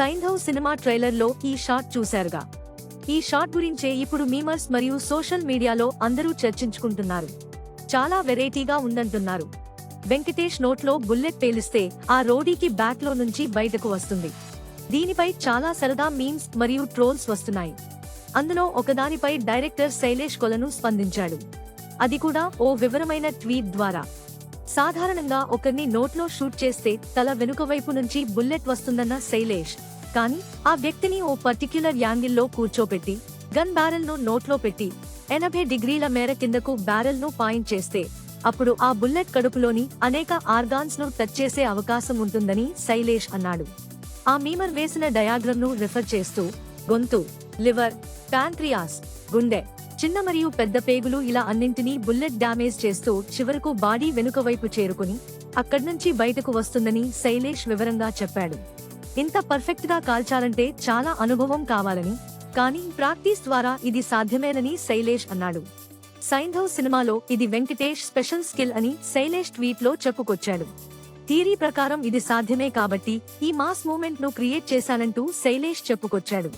Saindhav cinema ట్రైలర్లో ఈ shot చూశారుగా. ఈ షాట్ గురించే ఇప్పుడు మీమర్స్ మరియు సోషల్ మీడియాలో అందరూ చర్చించుకుంటున్నారు. చాలా వెరైటీగా ఉందంటున్నారు. వెంకటేష్ నోట్లో బుల్లెట్ పేలిస్తే ఆ రోడీకి బ్యాట్లో నుంచి బయటకు వస్తుంది. దీనిపై చాలా సరదా మీమ్స్ మరియు ట్రోల్స్ వస్తున్నాయి. అందులో ఒకదానిపై డైరెక్టర్ శైలేష్ కొలను స్పందించాడు. అది కూడా ఓ వివరమైన ట్వీట్ ద్వారా. సాధారణంగా ఒకరిని నోట్లో షూట్ చేస్తే తల వెనుక వైపు నుంచి బుల్లెట్ వస్తుందన్న శైలేష్. కానీ ఆ వ్యక్తిని ఓ పర్టిక్యులర్ యాంగిల్లో కూర్చోపెట్టి గన్ బ్యారెల్ను నోట్లో పెట్టి ఎనభై డిగ్రీల మేర కిందకు బ్యారెల్ను పాయింట్ చేస్తే అప్పుడు ఆ బుల్లెట్ కడుపులోని అనేక ఆర్గాన్స్ను టచ్ చేసే అవకాశం ఉంటుందని శైలేష్ అన్నాడు. ఆ మీమర్ వేసిన డయాగ్రమ్ను రిఫర్ చేస్తూ గొంతు లివర్ ప్యాంక్రియాస్ గుండె చిన్న మరియు పెద్ద పేగులు ఇలా అన్నింటినీ బుల్లెట్ డ్యామేజ్ చేస్తూ చివరకు బాడీ వెనుక వైపు చేరుకుని అక్కడి నుంచి బయటకు వస్తుందని శైలేష్ వివరంగా చెప్పాడు. ఇంత పర్ఫెక్ట్గా కాల్చాలంటే చాలా అనుభవం కావాలని కానీ ప్రాక్టీస్ ద్వారా ఇది సాధ్యమేనని శైలేష్ అన్నాడు. సైంధవ్ సినిమాలో ఇది వెంకటేష్ స్పెషల్ స్కిల్ అని శైలేష్ ట్వీట్లో చెప్పుకొచ్చాడు. థీరీ ప్రకారం ఇది సాధ్యమే కాబట్టి ఈ మాస్ మూమెంట్ను క్రియేట్ చేశానంటూ శైలేష్ చెప్పుకొచ్చాడు.